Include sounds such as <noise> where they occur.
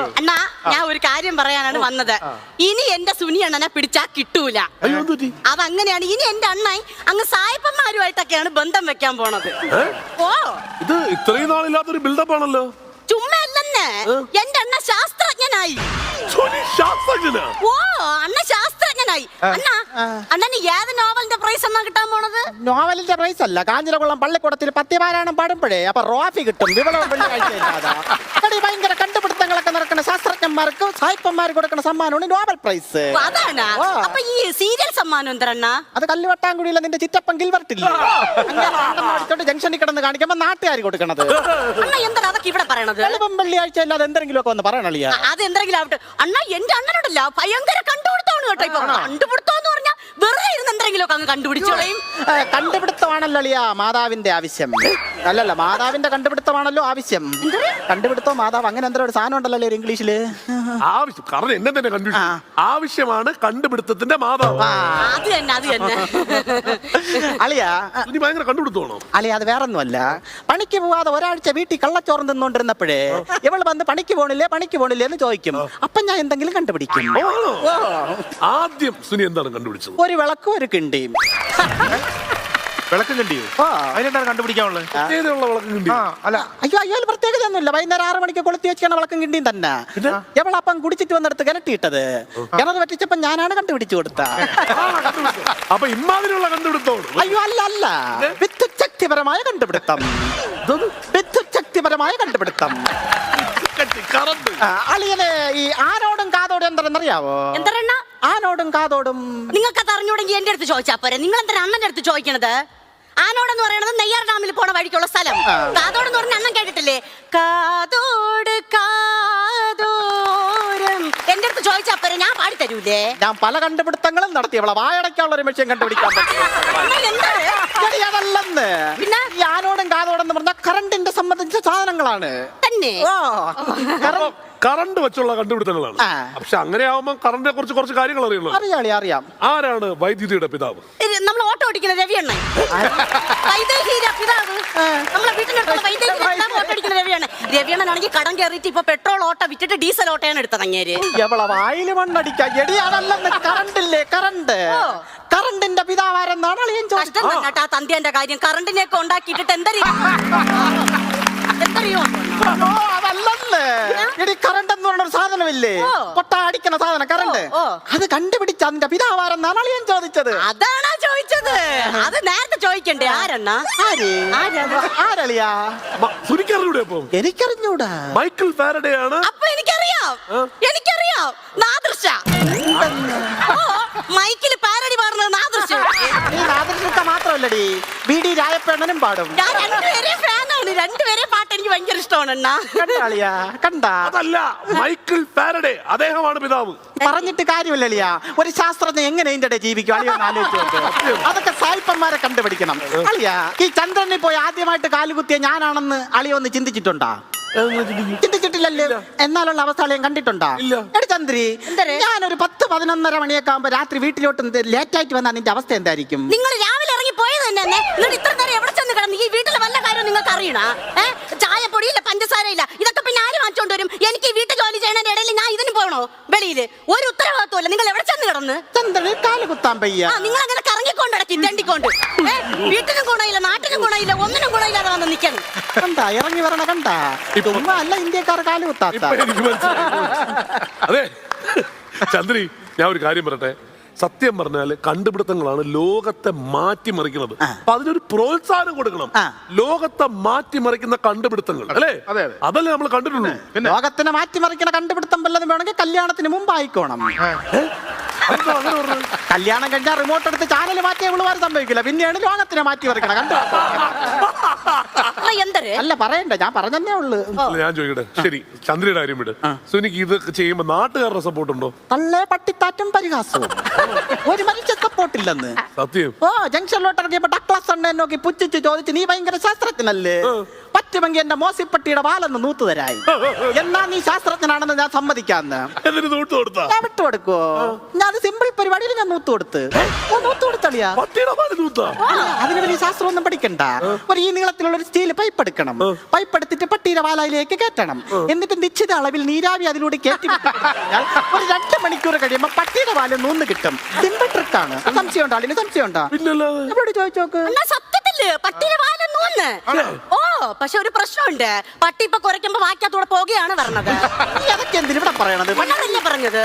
അണ്ണാ ഞാൻ ഒരു കാര്യം പറയാനാണ് വന്നത്. ഇനി എന്റെ സുനി അണ്ണനെ പിടിച്ചാ കിട്ടൂല. അതങ്ങനെയാണ്. ഇനി എന്റെ അണ്ണായി അങ്ങ് സായപ്പന്മാരുമായിട്ടൊക്കെയാണ് ബന്ധം വെക്കാൻ പോണത്. ഓ. ഇത് ഇത്രയും നാളില്ലാത്തൊരു ബിൽഡപ്പ് ആണല്ലോ ചുമ്മാ അല്ലെന്ന് എന്റെ അണ്ണ ശാസ്ത്രജ്ഞനായി. സോനി ശാസ്ത്രജ്ഞനാ? ഓ അണ്ണ ശാസ്ത്രജ്ഞനായി. അണ്ണ അണ്ണന് ഏത് നോവലിന്റെ പ്രൈസ് എന്നാ കിട്ടാൻ പോണത്? നോവലിന്റെ പ്രൈസ് അല്ല. കാഞ്ഞിരകുളം പള്ളിക്കൂടത്തിൽ പത്യപാരായണം പാടുമ്പോഴേ അപ്പൊ റോഫി കിട്ടും. വിവളം ഭയങ്കര കണ്ടുപിടുത്തങ്ങളൊക്കെ നടക്കുന്ന ശാസ്ത്രജ്ഞന്മാർക്ക് സായിപ്പന്മാർ കൊടുക്കുന്ന സമ്മാനമാണ് നോബൽ പ്രൈസ് അതാണ്. അപ്പൊ ഈ സീരിയൽ സമ്മാനം എന്തരണ്ണ? അത് കല്ലുവട്ടാങ്കുടിയിലെ നിന്റെ ചിറ്റപ്പൻ ഗിൽവർട്ടില്ല ജംഗ്ഷനിൽ കിടന്ന് കാണിക്കുമ്പോ നാട്ടുകാർ കൊടുക്കണത്. അണ്ണ എന്താണ് അതൊക്കെ ഇവിടെ പറയണത്? വെളുപ്പം വെള്ളിയാഴ്ച അല്ലാതെ എന്തെങ്കിലും ഒക്കെ ഒന്ന് പറയണളിയാ. അത് എന്തെങ്കിലും ആവട്ടെ. അണ്ണ എന്റെ അണ്ണനോടല്ല ഭയങ്കര കണ്ടുപിടുത്തമാണ് കേട്ടോ ഇപ്പൊ. കണ്ടുപിടുത്തം എന്ന് പറഞ്ഞാൽ വെറുതെ ഇരുന്ന് എന്തെങ്കിലും ഒക്കെ അങ്ങ് കണ്ടുപിടിച്ചോളയും കണ്ടുപിടുത്തമാണല്ലോ അളിയ മാതാവിന്റെ ആവശ്യം. അല്ലല്ല മാതാവിന്റെ കണ്ടുപിടുത്തമാണല്ലോ ആവശ്യം. കണ്ടുപിടുത്തോ മാതാവ് അങ്ങനെ എന്തോ ഒരു സാധനം ഉണ്ടല്ലോ ഇംഗ്ലീഷിൽ? ആവശ്യം കാരണം എന്നെ തന്നെ കണ്ടുപിടിച്ചു ആവശ്യമാണ് കണ്ടുപിടുത്തത്തിന്റെ മാതാവ്. അത് തന്നെ അത് തന്നെ. അളിയ ഇനി ഭയങ്കര കണ്ടുപിടുത്തോളൂ അളിയ അത് വേറൊന്നുമല്ല. പണിക്ക് പോവാതെ ഒരാഴ്ച വീട്ടിൽ കള്ളച്ചോറും തിന്നോണ്ടിരുന്നപ്പോഴേ ഇവൾ വന്ന് പണിക്ക് പോണില്ലേ പണിക്ക് പോണില്ലേ എന്ന് ചോദിക്കും. അപ്പൊ ഞാൻ എന്തെങ്കിലും കണ്ടുപിടിക്കും. ആദ്യം സുനി എന്താണ് കണ്ടുപിടിച്ചത്? ഒരു വിളക്കും ഒരു കിണ്ടിയും. വിളക്കം കണ്ടിയോ? ആ. അതിനെന്താണ് കണ്ടുപിടിക്കാനുള്ളത്? ഏതുള്ള വിളക്കം കിട്ടി ആ അല്ല. അയ്യോ അയ്യോ അതിൽ പ്രത്യേകത ഒന്നുമില്ല വൈകുന്നേരം ആറ് മണിക്ക് കൊളുത്തി വെച്ചാണ് വിളക്കും കിണ്ടിയും തന്നെ. എവളപ്പം കുടിച്ചിട്ട് വന്നെടുത്ത് കിണറ്റിയിട്ടത്? കിണർ പറ്റിച്ചപ്പോ ഞാനാണ് കണ്ടുപിടിച്ചു കൊടുത്ത. അപ്പൊ ഇമ്മാതിരിയുള്ള കണ്ടുപിടുത്തമാണ്. അയ്യോ അല്ല അല്ല. വിദ്യുച്ഛക്തിപരമായ കണ്ടുപിടുത്തം. വിദ്യുച്ഛക്തിപരമായ കണ്ടുപിടുത്തം. കറണ്ട്. ആ, അളിയന് ഈ ആനോടും കാതോടും എന്താണെന്നറിയാവോ എന്തരണ്ണ? ആനോടും കാതോടും. നിങ്ങൾക്ക് അറിഞ്ഞൂടെങ്കിൽ എന്റെ അടുത്ത് ചോദിച്ചാ പോരെ. നിങ്ങൾ എന്തിനാ അണ്ണന്റെ അടുത്ത് ചോദിക്കണത്? ആനോടെന്ന് പറയുന്നത് നെയ്യാർ ഡാമിൽ പോണ വഴിക്കുള്ള സ്ഥലം. കാതോടെന്ന് പറഞ്ഞ അന്നും കേട്ടിട്ടില്ലേ? കാതോട് കാതോരം. എന്റെ അടുത്ത് ചോദിച്ചാ പോരെ ഞാൻ പാടി തരൂലേ? ഞാൻ പല കണ്ടുപിടുത്തങ്ങളും നടത്തി അവളെ വായടയ്ക്കാനുള്ള ഒരു വിഷയം കണ്ടുപിടിക്കാൻ പറ്റും. അതല്ലെന്ന്. പിന്നെ? ആനോടും കാതോടെന്ന് പറഞ്ഞ കറണ്ടിന്റെ സംബന്ധിച്ച സാധനങ്ങളാണ്. തന്നെ? ഓ. കറണ്ട് വെച്ചുള്ള കണ്ടുപിടുത്തങ്ങളാണ്. പക്ഷെ അങ്ങനെ ആവുമ്പോ കറണ്ടിനെ കുറിച്ച് കുറച്ച് കാര്യങ്ങൾ അറിയണോ അറിയാളി അറിയാം ആരാണ് വൈദ്യുതിയുടെ പിതാവ്? നമ്മൾ ഓട്ടോ ഓടിക്കുന്ന രവിയണ്ണ വൈദേഹീര പിതാവ്. നമ്മളെ ഓട്ടോ ഓടിക്കുന്ന രവിയാണ് കടം കയറിയിട്ട് ഇപ്പൊ പെട്രോൾ ഓട്ടോ വിറ്റിട്ട് ഡീസൽ ഓട്ടോയാണ് എടുത്തത് അങ്ങേര്. എവളെ വായിൽ മണ്ണടിക്ക കറണ്ടില്ലേ കറണ്ട്. കറണ്ടിന്റെ പിതാവാരെന്നാണ് അളിയൻ ചോദിച്ചത്? തന്തിയന്റെ കാര്യം. കറണ്ടിനെയൊക്കെ ഉണ്ടാക്കിയിട്ടിട്ട് എന്തറിയോ <laughs> സാധനമില്ലേ അടിക്കുന്ന സാധനം കറണ്ട്. അത് കണ്ടുപിടിച്ച അതിന്റെ പിതാവാരെന്നാണ് അളിയൻ ചോദിച്ചത്. അതാണോ ചോദിച്ചത്? അത് നേരത്തെ ചോദിക്കണ്ടേ ആരെണ്ണ? ആര്? ആരാ? ആരളിയാ? സുനിക്കറിഞ്ഞൂടെ അപ്പം? എനിക്കറിഞ്ഞൂടാ. മൈക്കിൾ ഫാരഡേ ആണ് അപ്പൊ എനിക്കറിയാം. എനിക്കറിയാം. നാദൃശ. ഓ മൈക്കിൽ പാരടി പാടുന്നത് നാദൃശ. നീ നാദൃഷ്ക മാത്രമല്ലടി. ബി ഡി രായപ്പേണ്ണനും പാടും. ഞാൻ രണ്ടുപേരെ ഫാനാണ് രണ്ടുപേരെ ഭയങ്കര ഇഷ്ടമാണ് അണ്ണാ. കണ്ടാളിയാ? കണ്ടാ? അതല്ല മൈക്കിൾ ഫാരഡേ അദ്ദേഹമാണ് പിതാവ്. പറഞ്ഞിട്ട് കാര്യമില്ല ഒരു ശാസ്ത്രജ്ഞ എങ്ങനെ ഇതിന്റെ ജീവിക്കും? അളിയ ഒന്ന് ആലോചിച്ച് നോക്ക്. അതൊക്കെ സായിപ്പന്മാരെ കണ്ടുപിടിക്കണം. അളിയാ ഈ ചന്ദ്രനെ പോയി ആദ്യമായിട്ട് കാലുകുത്തിയ ഞാനാണെന്ന് അളിയ ഒന്ന് ചിന്തിച്ചിട്ടുണ്ടാ? ചിന്തിച്ചിട്ടില്ലല്ലോ. എന്നാലുള്ള അവസ്ഥ അളിയൻ കണ്ടിട്ടുണ്ടാ? ഇല്ല. എടി ചന്ദ്രി എന്തര്? ഞാനൊരു പത്ത് പതിനൊന്നര മണിയൊക്കെ ആകുമ്പോ രാത്രി വീട്ടിലോട്ട് ലേറ്റ് ആയിട്ട് വന്നാൽ നിന്റെ അവസ്ഥ എന്തായിരിക്കും? നിങ്ങൾ രാവിലെ ഇറങ്ങി പോയത് തന്നെ എന്നിട്ട് ഇത്ര നേരം ചെന്ന് കിടന്ന് ഈ വീട്ടിലെ വല്ല കാര്യം നിങ്ങൾക്ക് അറിയണ ഏ ചായപ്പൊടിയില്ല പഞ്ചസാര ഇല്ല. ഇതൊക്കെ പിന്നെ ആര് വാങ്ങിച്ചോണ്ട് വരും? എനിക്ക് ഈ വീട്ടിൽ ജോലി ചെയ്യണതിന്റെ ഇടയിൽ ഞാൻ ഇതിന് പോകണോ വെളിയിൽ. ഒരു ഉത്തരവാദിത്വമല്ല നിങ്ങൾ എവിടെ ചെന്ന് കിടന്ന്? ചന്ദ്രന് കാൽ കുത്താൻ പയ്യ ആ നിങ്ങൾ അങ്ങനെ കറങ്ങിക്കൊണ്ട് ഇടയ്ക്ക് തെണ്ടിക്കൊണ്ട് ഏ, വീട്ടിനും ഗുണയില്ല നാട്ടിനും ഗുണയില്ല ഒന്നിനും ഗുണമില്ലാതെ വന്ന് നിൽക്കണം കണ്ടാ ഇറങ്ങി വരണ കണ്ടാ. ഇതൊന്നും അല്ല ഇന്ത്യക്കാർ കാൽ കുത്താത്ത. അതെ. ചന്ദ്രി ഞാൻ ഒരു കാര്യം പറയട്ടെ? സത്യം പറഞ്ഞാൽ കണ്ടുപിടുത്തങ്ങളാണ് ലോകത്തെ മാറ്റിമറിക്കുന്നത്. അപ്പൊ അതിനൊരു പ്രോത്സാഹനം കൊടുക്കണം. ലോകത്തെ മാറ്റിമറിക്കുന്ന കണ്ടുപിടുത്തങ്ങൾ അല്ലേ? അതെ, അതെ. അതല്ലേ നമ്മൾ കണ്ടിട്ടുള്ളൂ. പിന്നെ ലോകത്തിനെ മാറ്റിമറിക്കുന്ന കണ്ടുപിടുത്തം വല്ലതും വേണമെങ്കിൽ കല്യാണത്തിന് മുമ്പ് ആയിക്കോണം കല്യാണം കഴിഞ്ഞാൽ റിമോട്ട് എടുത്ത് ചാനൽ മാറ്റിയ ഉള്ളവർ സംഭവിക്കില്ല. പിന്നെയാണ് ലോകത്തിനെ മാറ്റിമറിക്കണം കണ്ടുപിടുത്തം <laughs> എന്തര്? അല്ല പറയണ്ട. ഞാൻ പറഞ്ഞേ ഉള്ളു. അല്ല, ഞാൻ ചോദിക്കട്ടെ? ശരി ചന്ദ്രയുടെ കാര്യം വിട്. സുനിക്ക് ഇത് ചെയ്യുമ്പോ നാട്ടുകാരുടെ സപ്പോർട്ട് ഉണ്ടോ തള്ളേ പട്ടിത്താറ്റും പരിഹാസവും. ഒരു മനുഷ്യ സപ്പോർട്ടില്ലെന്ന്. സത്യം? ഓ ജംഗ്ഷനിലോട്ട് ഇറങ്ങിയപ്പോ ഡക്ലാസ് എന്നെ നോക്കി പുച്ഛിച്ച് ചോദിച്ച് നീ ഭയങ്കര ശാസ്ത്രജ്ഞനല്ലേ? പറ്റുമെങ്കിൽ എന്റെ മോസിപ്പട്ടിയുടെ വാലെന്ന് നൂത്തു തരായി. എന്നാ നീ ശാസ്ത്രജ്ഞനാണെന്ന് ഞാൻ സമ്മതിക്കാന്ന്? എന്നിട്ട് നോട്ട് കൊടുത്താ? ഞാൻ വിട്ടുകൊടുക്കോ ഞാൻ അത് സിമ്പിൾ പരിപാടിയിൽ ഞാൻ നൂത്തു കൊടുത്ത്. ഓ, നൂത്ത് കൊടുത്തളിയാ? പട്ടിയുടെ പാൽ തൂത്താ അതിന് വലിയ ശാസ്ത്രമൊന്നും പഠിക്കണ്ട. ഒരു ഈ നീളത്തിലുള്ള ഒരു സ്റ്റീൽ പൈപ്പ് എടുക്കണം. പൈപ്പ് എടുത്തിട്ട് പട്ടിയുടെ വാലയിലേക്ക് കയറ്റണം. എന്നിട്ട് നിശ്ചിത അളവിൽ നീരാവി അതിലൂടെ കയറ്റി കഴിഞ്ഞാൽ ഒരു രണ്ട് മണിക്കൂർ കഴിയുമ്പോ പട്ടിയുടെ വാല നൂന്ന് കിട്ടും. സിമ്പിൾ ട്രിക്കാണ് സംശയം ഉണ്ടോ? അതിന് സംശയം ഉണ്ടോ? ചോദിച്ചോക്ക് സത്യത്തിൽ പട്ടിയുടെ ഓ പക്ഷെ ഒരു പ്രശ്നമുണ്ട്. പട്ടി ഇപ്പൊ കുറയ്ക്കുമ്പോ വാക്കകത്തൂടെ പോകുകയാണ് പറഞ്ഞത് <laughs> നീ അതൊക്കെ എന്തിനാ ഇവിടെ പറയണത്? പറഞ്ഞത്?